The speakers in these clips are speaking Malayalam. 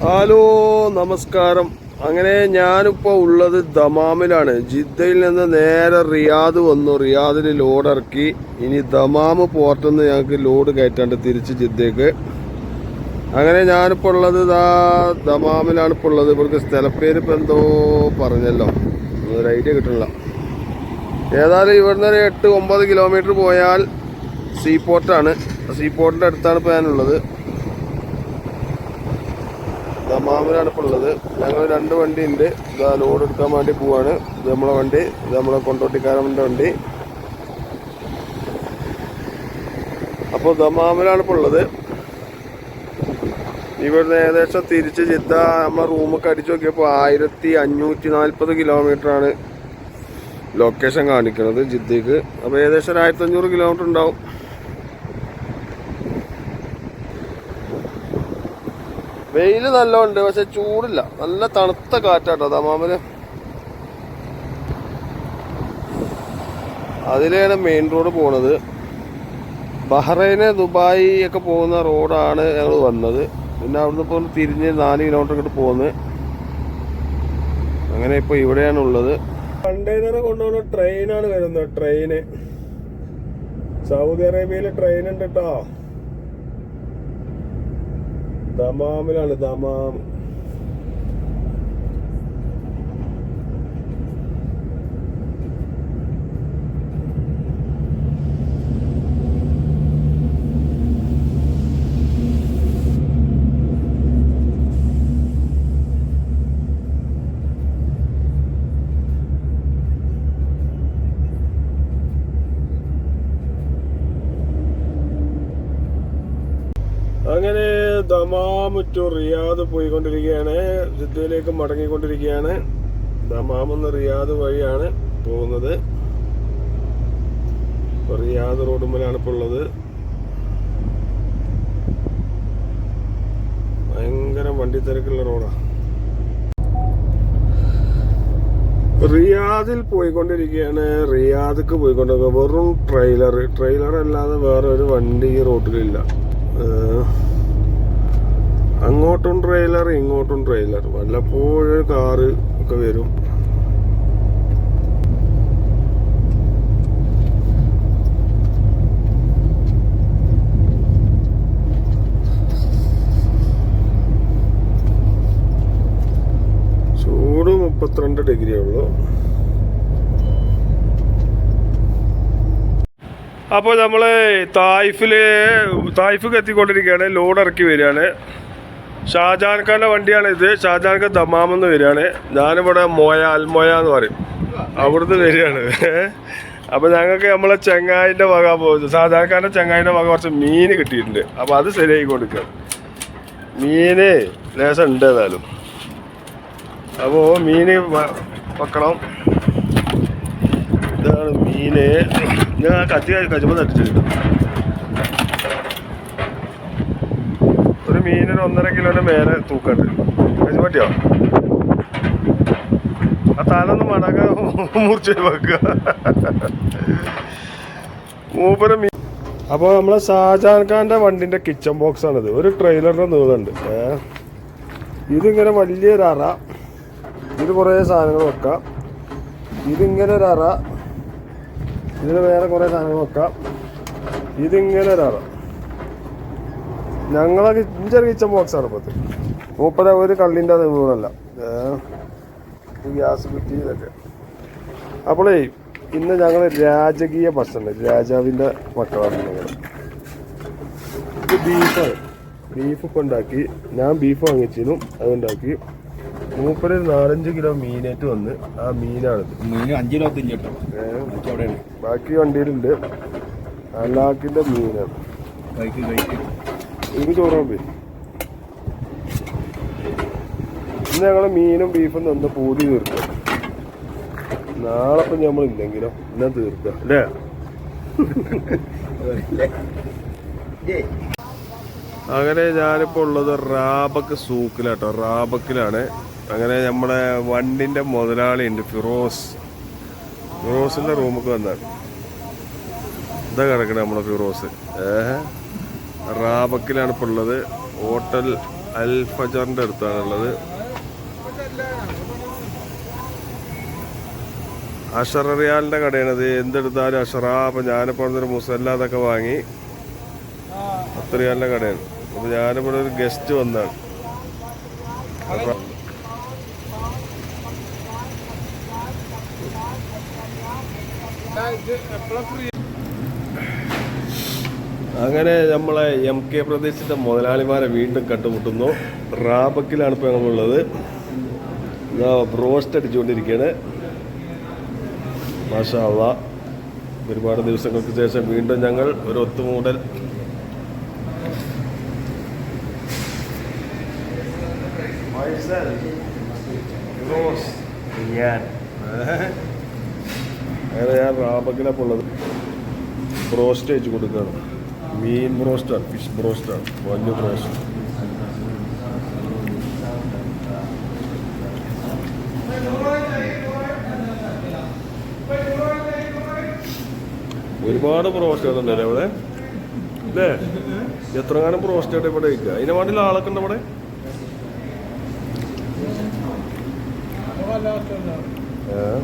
ഹലോ നമസ്കാരം. അങ്ങനെ ഞാനിപ്പോൾ ഉള്ളത് ദമാമിലാണ്. ജിദ്ദയിൽ നിന്ന് നേരെ റിയാദ് വന്നു. റിയാദിൽ ലോഡ് ഇറക്കി. ഇനി ദമാമ് പോർട്ടിൽ നിന്ന് ഞങ്ങൾക്ക് ലോഡ് കയറ്റാണ്ട് തിരിച്ച് ജിദ്ദയ്ക്ക്. അങ്ങനെ ഞാനിപ്പോൾ ഉള്ളത് ഇതാ ദമാമിലാണ് ഇപ്പോൾ ഉള്ളത്. ഇവർക്ക് സ്ഥലപ്പേര് ഇപ്പം എന്തോ പറഞ്ഞല്ലോ. ഒരു ഐഡിയ കിട്ടണില്ല. ഏതായാലും ഇവിടുന്ന് ഒരു എട്ട് ഒമ്പത് കിലോമീറ്റർ പോയാൽ സീ പോർട്ടാണ് സീ പോർട്ടിന്റെ അടുത്താണ് ഇപ്പോൾ ഞാനുള്ളത്. ദമാമിലാണ് ഇപ്പോൾ ഉള്ളത്. ഞങ്ങൾ രണ്ട് വണ്ടി ഉണ്ട് ഇതാ ലോഡ് എടുക്കാൻ വേണ്ടി പോവാണ്. ഇത് നമ്മളെ വണ്ടി ഇത് നമ്മളെ കൊണ്ടോട്ടിക്കാരന്റെ വണ്ടി. അപ്പോൾ ദമാമിലാണ് ഇപ്പോൾ ഉള്ളത്. ഇവിടുന്ന് ഏകദേശം തിരിച്ച് ചിത്ത നമ്മളെ റൂമൊക്കെ അടിച്ചു നോക്കിയപ്പോൾ ആയിരത്തി അഞ്ഞൂറ്റി നാൽപ്പത് കിലോമീറ്റർ ആണ് ലൊക്കേഷൻ കാണിക്കുന്നത് ജിദ്ദക്ക്. അപ്പോൾ ഏകദേശം ഒരു ആയിരത്തി അഞ്ഞൂറ് കിലോമീറ്റർ ഉണ്ടാവും. വെയിൽ നല്ലോണ്ട് പക്ഷെ ചൂടില്ല. നല്ല തണുത്ത കാറ്റാട്ടോ ദമാമിൽ അതിലാണ് മെയിൻ റോഡ് പോണത്. ബഹ്റൈന് ദുബായി ഒക്കെ പോകുന്ന റോഡാണ് ഞങ്ങൾ വന്നത്. പിന്നെ അവിടുന്ന് ഇപ്പോൾ തിരിഞ്ഞ് നാല് കിലോമീറ്റർ ഇങ്ങോട്ട് പോകുന്നത് അങ്ങനെ ഇപ്പോൾ ഇവിടെയാണ് ഉള്ളത്. കണ്ടെയ്നർ കൊണ്ടുപോകുന്ന ട്രെയിനാണ് വരുന്നത് ട്രെയിന് സൗദി അറേബ്യയിലെ ട്രെയിൻ ഉണ്ട് കേട്ടോ ദമാമിലാണ് ദമാം അങ്ങനെ ദമാം ടു റിയാദ് പോയിക്കൊണ്ടിരിക്കുകയാണ്. ജിദ്ദയിലേക്ക് മടങ്ങിക്കൊണ്ടിരിക്കുകയാണ്. ദമാം എന്ന റിയാദ് വഴിയാണ് പോകുന്നത്. റിയാദ് റോഡ് റോഡുമ്മലാണ് ഇപ്പോൾ ഉള്ളത്. ഭയങ്കര വണ്ടി തിരക്കുള്ള റോഡാണ് റിയാദിൽ പോയിക്കൊണ്ടിരിക്കുകയാണ്. റിയാദിക്ക് പോയിക്കൊണ്ടിരിക്കുക വെറും ട്രെയിലർ ട്രെയിലർ അല്ലാതെ വേറെ ഒരു വണ്ടി ഈ റോട്ടിലില്ല. ഏഹ് അങ്ങോട്ടും ട്രെയിലർ ഇങ്ങോട്ടും ട്രെയിലർ വല്ലപ്പോഴും കാറ് ഒക്കെ വരും. ചൂട് മുപ്പത്തിരണ്ട് ഡിഗ്രിയേ ഉള്ളൂ. അപ്പോൾ നമ്മൾ തായ്ഫിൽ തായ്ഫ് എത്തിക്കൊണ്ടിരിക്കുകയാണ്. ലോഡ് ഇറക്കി വരികയാണ്. ഷാജാൻ ഖാന്റെ വണ്ടിയാണ് ഇത്. ഷാജാൻ ഖാൻ ദമാമെന്ന് വരികയാണ്. ഞാനിവിടെ മോയ അൽമോയ എന്ന് പറയും. അവിടുന്ന് വരികയാണ്. അപ്പോൾ ഞങ്ങൾക്ക് നമ്മളെ ചെങ്ങായിന്റെ വക ഷാജാൻ ഖാന്റെ ചെങ്ങായിന്റെ വക കുറച്ച് മീൻ കിട്ടിയിട്ടുണ്ട്. അപ്പോൾ അത് ശരിയാക്കി കൊടുക്കുക മീന് ലേശം ഉണ്ട് ഏതായാലും. അപ്പോൾ മീൻ വെക്കണം. ഇതാണ് മീന്. ഞാൻ കത്തി കച്ചുമ്പോൾ തട്ടിച്ചിട്ടുണ്ട് ഒരു മീനിന് ഒന്നര കിലോന് മേലെ തൂക്കണ്ട്. അതിന് പറ്റിയോ? ആ തലൊന്ന് മടക്ക മുറിച്ച് വെക്കുക മൂപ്പര മീൻ അപ്പോൾ നമ്മളെ ഷാജാൻ ഖാന്റെ വണ്ടിന്റെ കിച്ചൺ ആണിത്. ഒരു ട്രെയിലറിന്റെ നീളമുണ്ട് ഇതിങ്ങനെ വലിയൊരു അറ. ഇതിൽ കുറേ സാധനങ്ങൾ വെക്കാം. ഇതിങ്ങനെ ഒരു ഇതിന് വേറെ കുറേ സാധനങ്ങൾ വെക്കാം. ഇതിങ്ങനെ ഒരു ഞങ്ങളെ ഇഞ്ചർ കിച്ചൺ ബോക്സ് ആണ് ഇപ്പത്ത്. മൂപ്പര ഒരു കള്ളിന്റെ അത് വീണല്ല. ഗ്യാസ് കുറ്റി ഇതൊക്കെ. അപ്പോളേ ഇന്ന് ഞങ്ങൾ രാജകീയ ഭക്ഷണം രാജാവിന്റെ മക്കളാണ് ഞങ്ങൾ ഇത് ബീഫാണ് ബീഫ് ഇപ്പം ഉണ്ടാക്കി ഞാൻ ബീഫ് വാങ്ങിച്ചിരുന്നു അതുണ്ടാക്കി മൂപ്പര് നാലഞ്ച് കിലോ മീനേറ്റ് വന്ന് ആ മീനാണിത് മീൻ അഞ്ച് കിലോ ബാക്കി വണ്ടിയിലുണ്ട്. അലാക്കിന്റെ മീനാണ്. കഴിക്കും കഴിക്ക്. എനിക്ക് ചോറാമ്പേ ഇന്ന് മീനും ബീഫും തന്ന പൂതി തീർക്കുക നാളെ ഇപ്പം നമ്മൾ ഇല്ലെങ്കിലോ ഇന്നാ തീർക്കുക അല്ലേ? അങ്ങനെ ഞാനിപ്പോൾ ഉള്ളത് റാബക്ക് സൂക്കിലാട്ടോ. റാബക്കിലാണ്. അങ്ങനെ നമ്മളെ വണ്ടിന്റെ മുതലാളിയുണ്ട് ഫിറോസ്. ഫിറോസിന്റെ റൂമൊക്കെ വന്നാൽ ഇതാ കിടക്കണേ നമ്മളെ ഫിറോസ്. ഏഹ്? റാബക്കിലാണ് ഇപ്പോൾ ഉള്ളത്. ഹോട്ടൽ അൽ ഫജറിന്റെ അടുത്താണുള്ളത് അഷറിയാലിന്റെ കടയാണത്. എന്തെടുത്താലും അഷറ. അപ്പം ഞാനിപ്പോൾ ഒരു മുസല്ല അതൊക്കെ വാങ്ങി. പത്ത് റിയാലിന്റെ കടയാണ്. അപ്പോൾ ഞാനിപ്പോൾ ഒരു ഗസ്റ്റ് വന്നാണ്. അങ്ങനെ നമ്മളെ എം കെ പ്രദേശത്തെ മുതലാളിമാരെ വീണ്ടും കണ്ടുമുട്ടുന്നു. റാബക്കിലാണ് ഇപ്പോൾ നമ്മളുള്ളത്. ബ്രോസ്റ്റ് അടിച്ചുകൊണ്ടിരിക്കുകയാണ് മാഷാ അള്ളാ. ഒരുപാട് ദിവസങ്ങൾക്ക് ശേഷം വീണ്ടും ഞങ്ങൾ ഒരു ഒത്തുമൂടൽ. അങ്ങനെ ഞാൻ റാബക്കിലാണ് ഉള്ളത് ബ്രോസ്റ്റ് വെച്ച് കൊടുക്കുകയാണ്. മീൻ ബ്രോസ്റ്റർ ഫിഷ് ബ്രോസ്റ്റർ വലിയ ബ്രോസ്റ്റർ ഒരുപാട് ബ്രോസ്റ്റുകളുണ്ടല്ലേ അവിടെ? അല്ലേ എത്ര കാലം ബ്രോസ്റ്റായിട്ട് ഇവിടെ വയ്ക്കുക അതിന് വേണ്ടിയുള്ള ആളൊക്കെ ഉണ്ട് അവിടെ? ഏഹ്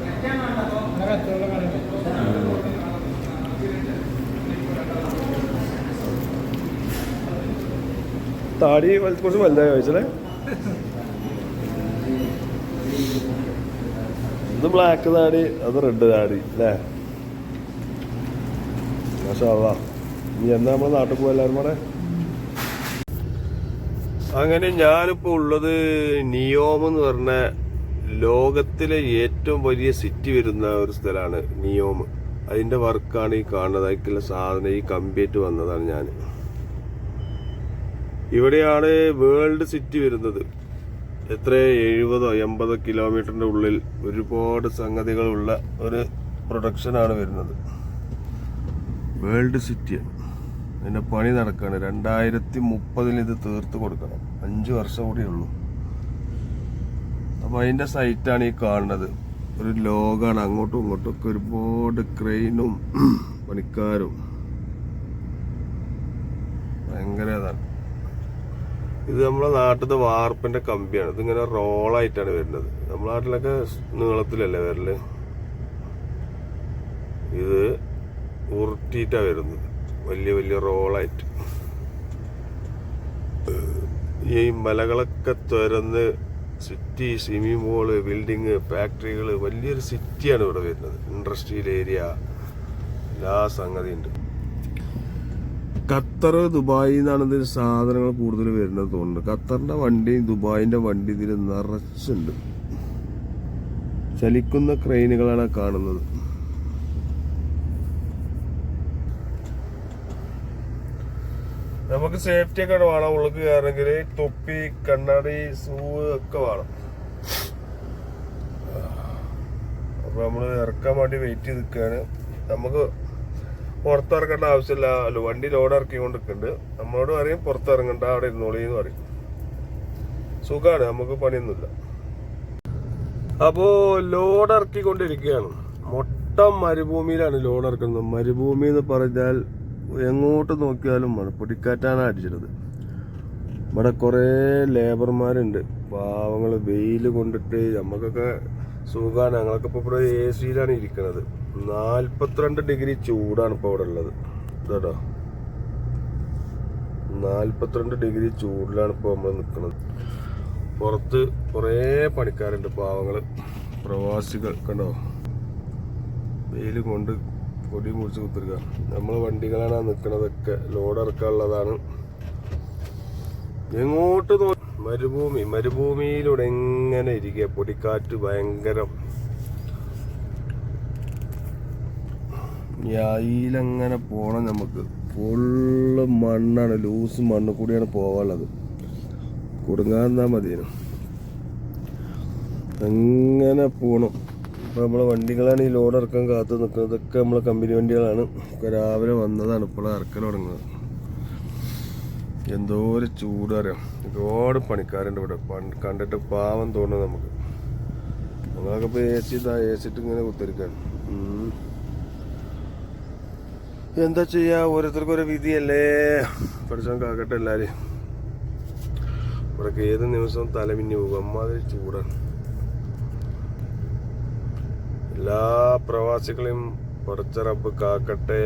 താടി കുറച്ച് വലുതായി ചോദിച്ചല്ലേ ഇത് ബ്ലാക്ക് താടി അത് റെഡ് താടി അല്ലേ മാഷാ നീ എന്നാ നമ്മളെ നാട്ടിൽ പോവാ എല്ലാവരും കൂടെ? അങ്ങനെ ഞാനിപ്പോ ഉള്ളത് നിയോം എന്ന് പറഞ്ഞ ലോകത്തിലെ ഏറ്റവും വലിയ സിറ്റി വരുന്ന ഒരു സ്ഥലമാണ് നിയോം. അതിന്റെ വർക്കാണ് ഈ കാണുന്നത്. സാധനം ഈ കമ്പിയേറ്റ് വന്നതാണ് ഞാൻ ഇവിടെയാണ് വേൾഡ് സിറ്റി വരുന്നത്. എത്ര എഴുപതോ എൺപതോ കിലോമീറ്ററിന്റെ ഉള്ളിൽ ഒരുപാട് സംഗതികളുള്ള ഒരു പ്രൊഡക്ഷനാണ് വരുന്നത്. World city. അതിന്റെ പണി നടക്കുകയാണ് രണ്ടായിരത്തി മുപ്പതിൽ ഇത് തീർത്ത് കൊടുക്കണം. അഞ്ച് വർഷം കൂടി ഉള്ളൂ. അപ്പം അതിന്റെ സൈറ്റാണ് ഈ കാണുന്നത്. ഒരു ലോകാണ്. അങ്ങോട്ടും ഇങ്ങോട്ടും ഒക്കെ ഒരുപാട് ക്രെയിനും പണിക്കാരും. ഭയങ്കര ഇതാണ്. ഇത് നമ്മളെ നാട്ടിലത്തെ വാർപ്പിന്റെ കമ്പിയാണ്. ഇതിങ്ങനെ റോളായിട്ടാണ് വരുന്നത്. നമ്മളെ നാട്ടിലൊക്കെ നീളത്തിലല്ലേ വരൽ? ഇത് ഉരുട്ടിട്ടാ വരുന്നത്. വലിയ വലിയ റോളായിട്ട്. ഈ മലകളൊക്കെ തുരന്ന് സിറ്റി സ്വിമ്മിംഗ് പൂൾ ബിൽഡിങ് ഫാക്ടറികൾ വലിയൊരു സിറ്റിയാണ് ഇവിടെ വരുന്നത്. ഇൻഡസ്ട്രിയൽ ഏരിയ എല്ലാ സംഗതിയുണ്ട്. ഖത്തർ ദുബായിൽ നിന്നാണ് ഇതിന് സാധനങ്ങൾ കൂടുതൽ വരുന്നത് തോന്നുന്നത്. ഖത്തറിന്റെ വണ്ടി ദുബായിന്റെ വണ്ടി ഇതിൽ നിറച്ചുണ്ട്. ചലിക്കുന്ന ക്രെയിനുകളാണ് കാണുന്നത്. നമുക്ക് സേഫ്റ്റി ഒക്കെ വേണം. ഉള്ളിൽ കയറണമെങ്കിൽ തൊപ്പി കണ്ണാടി സൂ ഒക്കെ വേണം. അപ്പൊ നമ്മൾ ഇറക്കാൻ വേണ്ടി വെയിറ്റ് ചെയ്ത് നിൽക്കുകയാണ്. നമുക്ക് പുറത്തിറക്കേണ്ട ആവശ്യമില്ല. വണ്ടി ലോഡ് ഇറക്കിക്കൊണ്ട് നിൽക്കുന്നുണ്ട് നമ്മളോട് പറയും പുറത്തിറങ്ങണ്ട അവിടെ ഇരുന്നോളിന്ന് പറയും. സുഖമാണ് നമുക്ക് പണിയൊന്നുമില്ല. അപ്പോ ലോഡ് ഇറക്കിക്കൊണ്ടിരിക്കുകയാണ്. മൊട്ടം മരുഭൂമിയിലാണ് ലോഡ് ഇറക്കുന്നത്. മരുഭൂമി എന്ന് പറഞ്ഞാൽ എങ്ങോട്ട് നോക്കിയാലും മഴ പൊടിക്കാറ്റാണ് അടിച്ചിട്ടത് ഇവിടെ കുറേ ലേബർമാരുണ്ട്. പാവങ്ങൾ വെയിൽ കൊണ്ടിട്ട് നമുക്കൊക്കെ സുഖമാണ് ഞങ്ങളൊക്കെ ഇപ്പോൾ ഇവിടെ എ സിയിലാണ് ഇരിക്കുന്നത്. നാൽപ്പത്തിരണ്ട് ഡിഗ്രി ചൂടാണ് ഇപ്പോൾ ഇവിടെ ഉള്ളത്. ഇതാട്ടോ. നാൽപ്പത്തിരണ്ട് ഡിഗ്രി ചൂടിലാണ് ഇപ്പോൾ നമ്മൾ നിൽക്കുന്നത് പുറത്ത് കുറേ പണിക്കാരുണ്ട് പാവങ്ങൾ പ്രവാസികൾ. കണ്ടോ? വെയിൽ കൊണ്ട് പൊടി മുറിച്ച് കുത്തിരിക്കുക നമ്മൾ വണ്ടികളാണ് നിൽക്കുന്നതൊക്കെ ലോഡ് ഇറക്കാനുള്ളതാണ്. എങ്ങോട്ട് മരുഭൂമി മരുഭൂമിയിലൂടെ എങ്ങനെ ഇരിക്കുക. പൊടിക്കാറ്റ് ഭയങ്കരം. യായിലങ്ങനെ പോകണം നമുക്ക്. ഫുള്ള് മണ്ണാണ് ലൂസ് മണ്ണ് കൂടിയാണ് പോകാനുള്ളത് കുടുങ്ങാന്നാ മതി അങ്ങനെ പോണം. ഇപ്പൊ നമ്മളെ വണ്ടികളാണ് ഈ ലോഡ് ഇറക്കാൻ കാത്തു നിൽക്കുന്നത്. ഇതൊക്കെ നമ്മളെ കമ്പനി വണ്ടികളാണ്. രാവിലെ വന്നതാണ്. ഇപ്പോൾ ഇറക്കൽ തുടങ്ങുന്നത്. എന്തോ ഒരു ചൂട് അറിയാം? ഒരുപാട് പണിക്കാരുണ്ട് ഇവിടെ. കണ്ടിട്ട് പാവം തോന്നുന്നു നമുക്ക്. നമ്മളൊക്കെ ഇപ്പോൾ എ സി ഇതാ എ സിട്ട് ഇങ്ങനെ കുത്തിരിക്കാണ്. ഉം. എന്താ ചെയ്യാ? ഓരോരുത്തർക്കും ഒരു വിധിയല്ലേ? പഠിച്ചാൽ കാക്കട്ടെ എല്ലാവരും ഇവിടെ ഏത് നിമിഷവും തലമിഞ്ഞു പോകും. അമ്മാതിരി ചൂടാണ്. എല്ലാ പ്രവാസികളെയും റബ്ബ് കാക്കട്ടെ.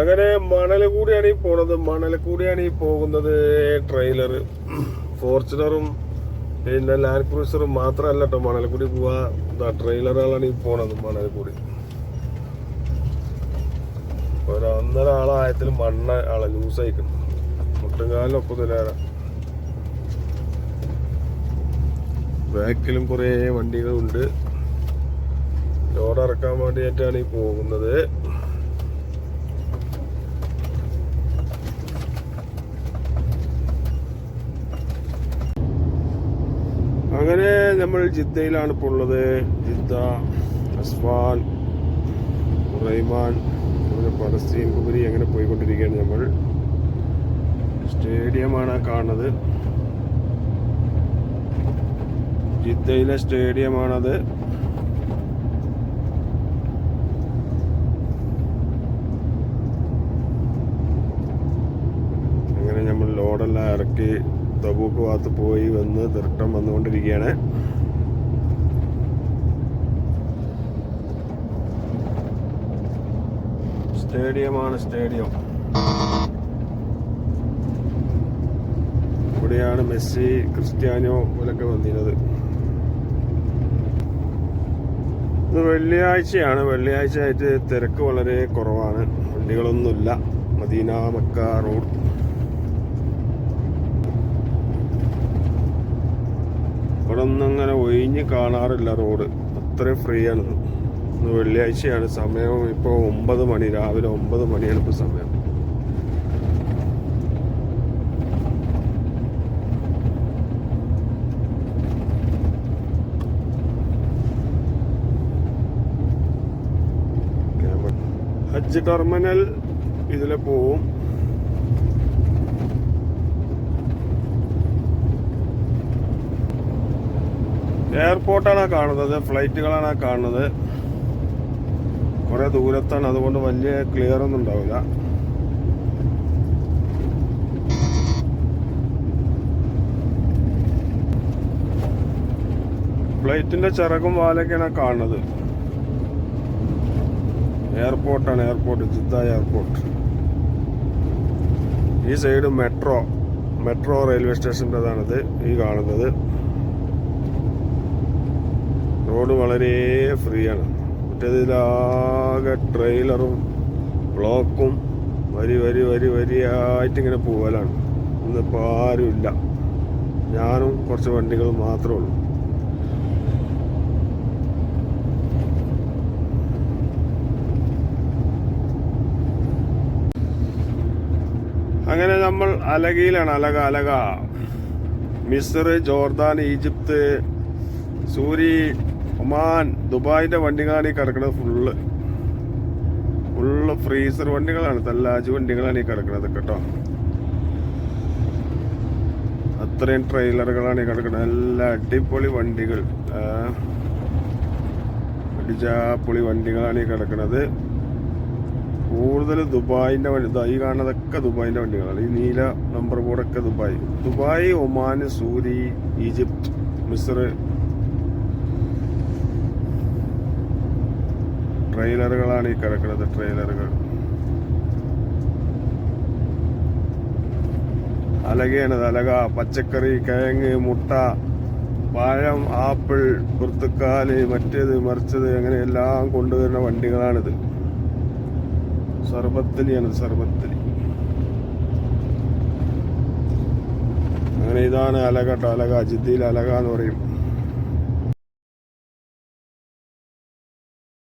അങ്ങനെ മണൽ കൂടിയാണ് ഈ പോണത്. മണൽ കൂടിയാണ് ഈ പോകുന്നത്. ട്രെയിലർ ഫോർച്യൂണറും പിന്നെ ലാൻഡ് ക്രൂസർ മാത്രമല്ല കേട്ടോ മണൽ കൂടി പോവാ ട്രെയിലറുകളാണ് ഈ പോണത് മണൽ കൂടി ഒരു ഒന്നര ആളായത്തിൽ മണ്ണ ആളെ ലൂസ് ലൂസായിക്കുന്നു മുട്ടുകാലിനൊപ്പം ഒപ്പത്തിലേറ ബാക്കിലും കുറേ വണ്ടികളുണ്ട്. ലോഡ് ഇറക്കാൻ വേണ്ടിയിട്ടാണ് ഈ പോകുന്നത്. അങ്ങനെ നമ്മൾ ജിദ്ദയിലാണ് ഇപ്പോൾ ഉള്ളത്. ജിദ്ദ അസ്ഫാൻ റൈമാൻ അങ്ങനെ പലസ്തീൻ കുബരി അങ്ങനെ പോയിക്കൊണ്ടിരിക്കുകയാണ് നമ്മൾ. സ്റ്റേഡിയമാണ് കാണുന്നത്. ജിദ്ദയിലെ സ്റ്റേഡിയമാണത്. അങ്ങനെ നമ്മൾ ലോഡെല്ലാം ഇറക്കി തബൂക്ക് ഭാഗത്ത് പോയി വന്ന് തിരട്ടം വന്നുകൊണ്ടിരിക്കുകയാണ്. സ്റ്റേഡിയമാണ് സ്റ്റേഡിയം. ഇവിടെയാണ് മെസ്സി ക്രിസ്ത്യാനോ ഇവരൊക്കെ വന്നിരുന്നത്. ഇത് വെള്ളിയാഴ്ചയാണ്. വെള്ളിയാഴ്ച ആയിട്ട് തിരക്ക് വളരെ കുറവാണ്. വണ്ടികളൊന്നുമില്ല. Medina Mecca road. ഇവിടെ ഒന്നും അങ്ങനെ ഒഴിഞ്ഞ് കാണാറില്ല റോഡ്. അത്രയും ഫ്രീ ആണ് ഇന്ന് വെള്ളിയാഴ്ചയാണ് സമയം. ഇപ്പോൾ ഒമ്പത് മണി. രാവിലെ ഒമ്പത് മണിയാണ് ഇപ്പോൾ സമയം. ഹജ്ജ് ടെർമിനൽ ഇതിലെ പോവും. എയർപോർട്ടാണ് കാണുന്നത് ഫ്ലൈറ്റുകളാണ് കാണുന്നത്. കുറെ ദൂരത്താണ് അതുകൊണ്ട് വലിയ ക്ലിയർ ഒന്നും ഉണ്ടാവില്ല. ഫ്ലൈറ്റിന്റെ ചിറകും വാലൊക്കെയാണ് കാണുന്നത്. എയർപോർട്ടാണ് എയർപോർട്ട് ജിദ്ദ എയർപോർട്ട്. ഈ സൈഡ് മെട്രോ മെട്രോ റെയിൽവേ സ്റ്റേഷന്റെതാണിത് ഈ കാണുന്നത്. റോഡ് വളരെ ഫ്രീ ആണ് മറ്റേതിലാകെ ട്രെയിലറും ബ്ലോക്കും വരി വരി വരി വരിയായിട്ട് ഇങ്ങനെ പോകലാണ് ഇന്നിപ്പോൾ ആരുമില്ല. ഞാനും കുറച്ച് വണ്ടികൾ മാത്രമേ ഉള്ളൂ. അങ്ങനെ നമ്മൾ അലഗയിലാണ് അലക അലക. മിസ്ർ ജോർദാൻ ഈജിപ്ത് സൂരി ഒമാൻ ദുബായിന്റെ വണ്ടികളാണ് ഈ കിടക്കുന്നത് ഫുള്ള് ഫുള്ള് ഫ്രീസർ വണ്ടികളാണ് തല്ലാജ് വണ്ടികളാണ് ഈ കിടക്കുന്നത് കേട്ടോ. അത്രയും ട്രെയിലറുകളാണ് ഈ കിടക്കുന്നത്. എല്ലാ അടിപൊളി വണ്ടികൾ. അടിച്ചാപ്പൊളി വണ്ടികളാണ് ഈ കിടക്കുന്നത്. കൂടുതൽ ദുബായിന്റെ വണ്ടി ഈ കാണുന്നതൊക്കെ ദുബായിന്റെ വണ്ടികളാണ്. ഈ നീല നമ്പർ ബോർഡൊക്കെ ദുബായ്. ദുബായ് ഒമാൻ സൂരി ഈജിപ്ത് മിസ്ർ ട്രെയിലറുകളാണ് ഈ കിടക്കുന്നത് ട്രെയിലറുകൾ. അലകയാണ് അലക. പച്ചക്കറി കിഴങ്ങ് മുട്ട പഴം ആപ്പിൾ പുറത്തുക്കാൽ മറ്റേത് മറിച്ചത് അങ്ങനെ എല്ലാം കൊണ്ടുവരുന്ന വണ്ടികളാണിത്. സർബത്തലിയാണ് സർബത്തലി. അങ്ങനെ ഇതാണ് അലക കേട്ടോ അലക. ജിദ്ദിയിൽ അലക എന്ന് പറയും.